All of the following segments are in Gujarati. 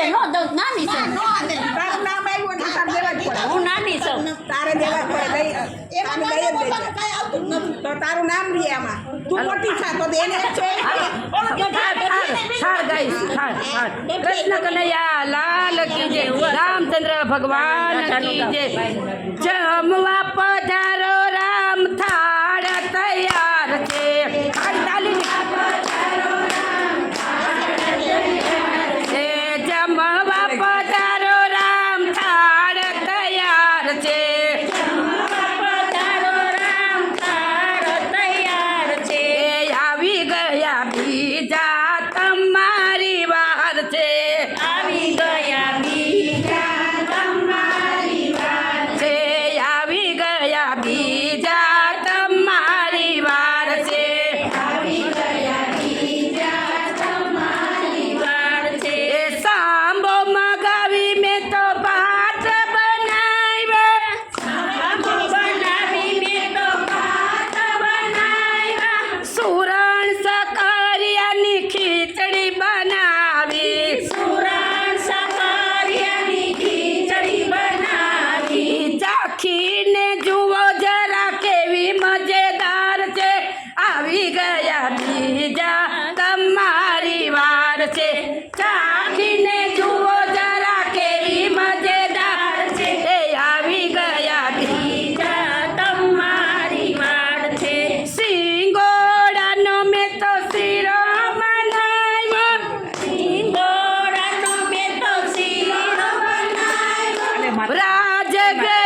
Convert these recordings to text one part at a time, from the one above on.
હવે નાની છે. કૃષ્ણ કનૈયા લાલ કી રામચંદ્ર ભગવાન કી જમવા પધાર. Jagger.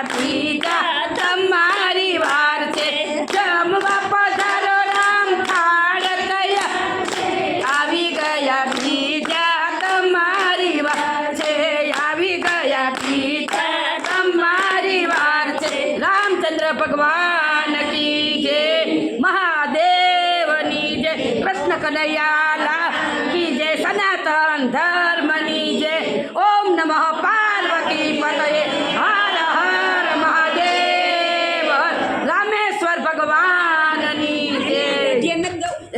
આવી ગયા પિતા તમારી વાર છે. રામચંદ્ર ભગવાન કી મહાદેવની જય. કૃષ્ણ કનૈયાલા કી જય, સનાતન ધર્મ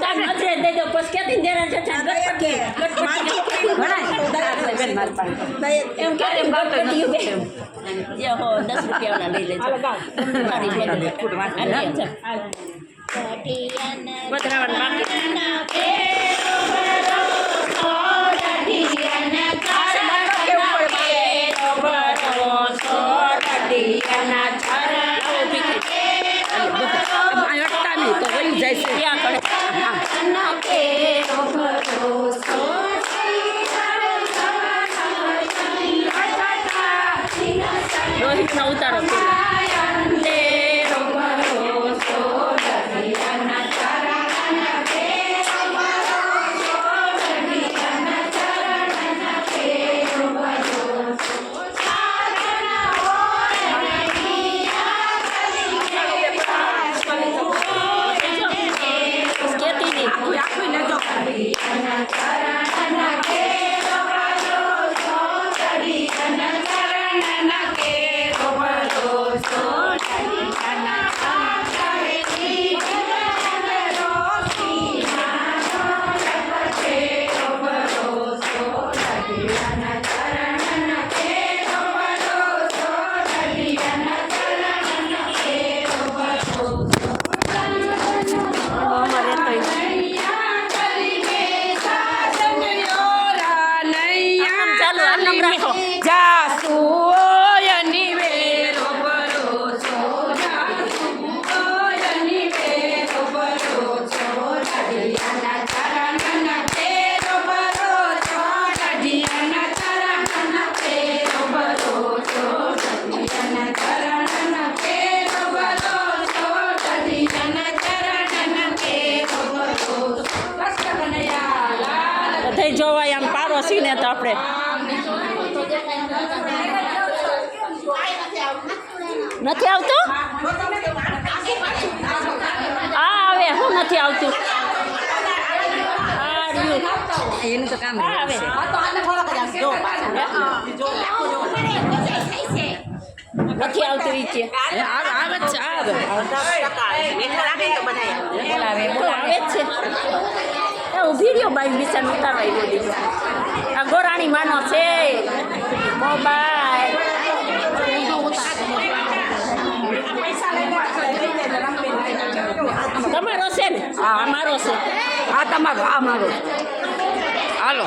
તાર નજરે દઈ દો પછી ક્યાંથી દેરા છે આ દઈ જ દે. મારી છોકરીને ઘણા બેન મારી પાસે. દઈ જ દે. એમ કે એમ ગટગટિયું બે જે હો દસ રૂપિયાવાળા લઈ લેજો. તારી બદલે. હાલ, હાલ, ત્યાં કરે રોહિતનો લાલ બધાય જોવાય આમ પારો સીને તો આપણે નથી આવતું? આ આવે. હું નથી આવતું. એનું તો કામ આવે. નથી આવતું ઈ કે. આવે છે આવે. બોલાવે બોલાવે છે. એ ઊભી રહ્યો બાઈ બિચાર ઉતારવા આવ્યો દીધો. ગોરાણી માનો છે. મોબાઈલ તમારો છે ને? આ અમારો છે. આ તમારો, આ મારો. હાલો